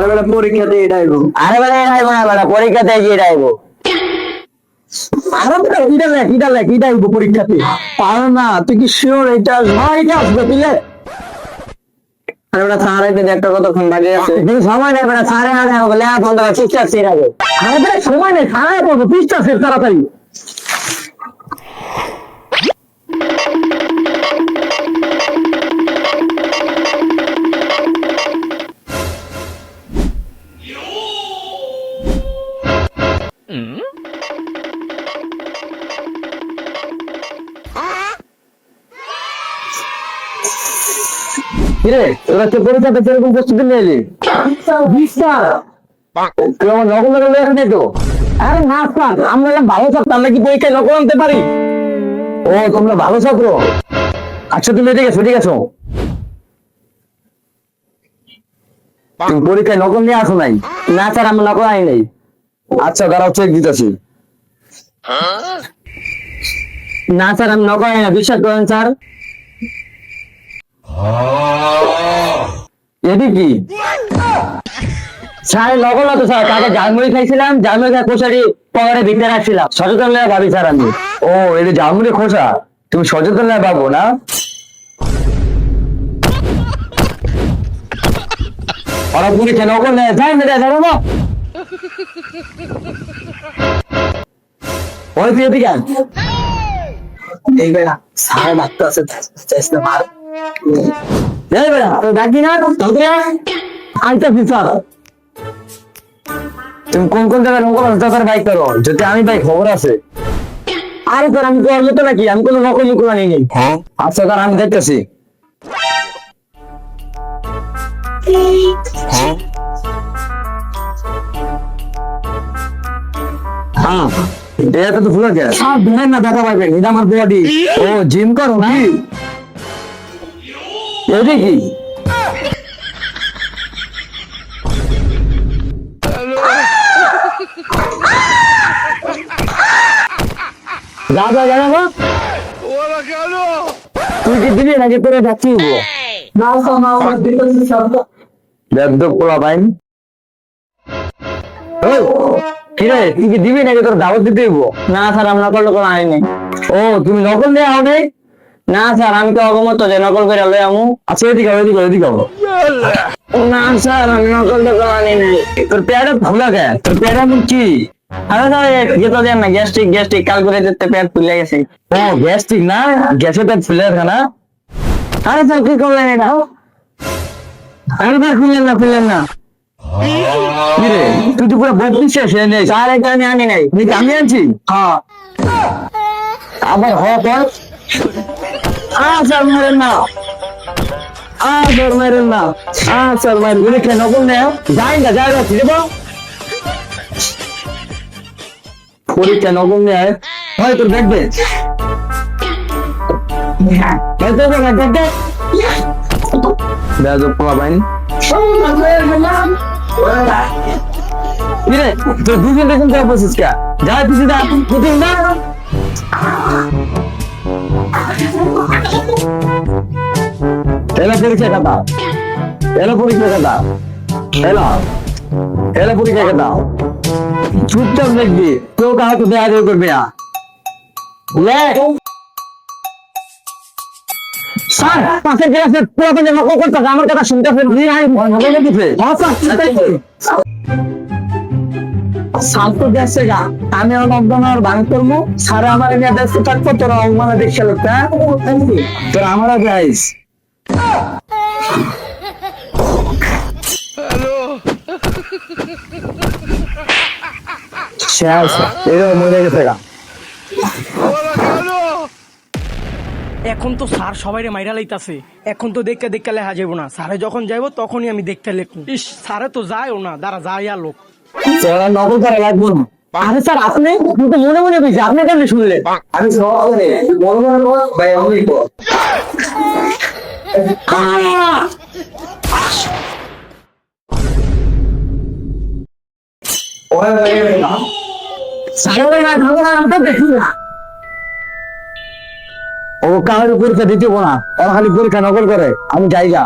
আরে বেটা পরীক্ষাতে এটা আইবো আরে বেলা পরীক্ষাতে গিয়ে যাইব আরে বেটা এটা লেখ এটা লেখ এটা আইবো পরীক্ষাতে। পারো না তুই কি শিওর এটা হ্যাঁ এটা আসবে তুলে আরে বেলা স্যার আইতে একটা কতক্ষণ বাকি আছে। সময় নেই স্যারে আগে। আরে বেটা সময় নেই তাড়াতাড়ি। কিরে তোরা তো প্রস্তুতি নিয়ে এলি বিস্তার। কেমন নকল নকল লেখা নেই তো? আরে না স্যার আমরা এরকম ভালো ছাত্র আমরা কি পরীক্ষায় নকল আনতে পারি? ও তোমরা ভালো ছাত্র। আচ্ছা তুমি আছো ঠিক আছো? তুমি পরীক্ষায় নকল নিয়ে আসো নাই? না স্যার আমরা নকল আনি নাই। আচ্ছা দাঁড়াও চেক দিতেছি। না স্যার আমি নকল আনি না বিশ্বাস করেন স্যার। এটি কি? স্যার নকল না তো স্যার। কাকে জালমুড়ি খাইছিলাম জালমুড়ি খাই খোসাটি পকেটে ভিতরে রাখছিলাম। সচেতন হয়ে ভাবি স্যার আমি। ও এটা জালমুড়ি খোসা? তুমি সচেতন হয়ে ভাবো না? ওরা পরীক্ষা নকল নেয়। যাই না যাই না ওই তুই এদিকে স্যার ডাক্তার আছে মার। এই বেটা, ডাকি না তুমি কোন কোন জায়গায় বাইক করো? যদি আমি ভাই খবর আছে। আরে আমি তো নাকি? আমি কোনো নকল মুকুল আনি নেই আচ্ছা স্যার আমি দেখতেছি। হ্যাঁ। এটা তো ভুলে গেছে স্যার ধরেন না দেখা পাইবেন এটা আমার বডি ও জিম করো এটা কি তুই কি দিবি নাকি তোরে যাচ্ছি না না আমার দেখ পোলা বাইন কিরে তুই কি দিবি নাকি তোর দাওয়াত দিতে না স্যার আমি নকল আনি নাই ও তুমি নকল নিয়ে আও নাই না স্যার আমি তো অগমত যে নকল করে লই আমু। আচ্ছা এদিকে এদিকে এদিকে। না স্যার আমি নকল নকল আনি নাই। তোর পেয়ারা ভুলা গে তোর মুখ কি? আরে স্যার ইয়ে তো দেন না গ্যাস্ট্রিক গ্যাস্ট্রিক কাল করে দিতে পেট ফুলে গেছে। ও গ্যাস্ট্রিক না? গ্যাসে পেট ফুলে গেছে না? আরে স্যার কি করলেন এটা? আরে স্যার খুললেন না খুললেন না। কিরে তুই তো পুরো বকরি শেষ হয়ে নেই স্যার আমি আনি নাই। আমি আনছি? হ্যাঁ। আবার হ পর আ স্যার মারেন না। আ স্যার মারেন না। আ স্যার মারেন উনি কেন বললে যাই না যাই না ফিরে পরীক্ষা নকল নেয়। হয় তোর দেখবে কিরে তোর দুজন দেখুন যা বসিস কা? যা পিছিয়ে যা এলা পরীক্ষা কথা এলা পরীক্ষা কথা এলা। এলা পরীক্ষা কথা চুপচাপ দেখবি। কেউ কাহাকে দেয়া দেয় করবে না। স্যার পাশের ক্লাসে পুরো জামা কো করতে আমার কথা শুনতে ফের দিয়ে আই মোবাইলে দিতে হ্যাঁ স্যার সেটাই তো। স্যার তো দেখছে গা। আমি আর লকডাউন আর বাং করব স্যার আমার দেখতে থাকব তোরা মানে দেখছে লোকটা তোরা আমার আগে আইস শেষ। এরকম মরে গেছে গা। এখন তো স্যার সবাই রে মাইরা লাইতাছে। এখন তো দেখতে দেখতে লেখা যাব না। স্যারে যখন যাইবো তখনই আমি দেখতে লিখব। ইস স্যারে তো যায়ও না। দাঁড়া যায় আর লোক। নকল করা লাগবো না আরে স্যার আপনি আপনি তো মনে মনে কইছি আপনি কেন শুনলেন? আমি সব মনে মনে ভাই আমি ও কার পরীক্ষা দিতে না। ওরা খালি পরীক্ষা নকল করে আমি যাই যা।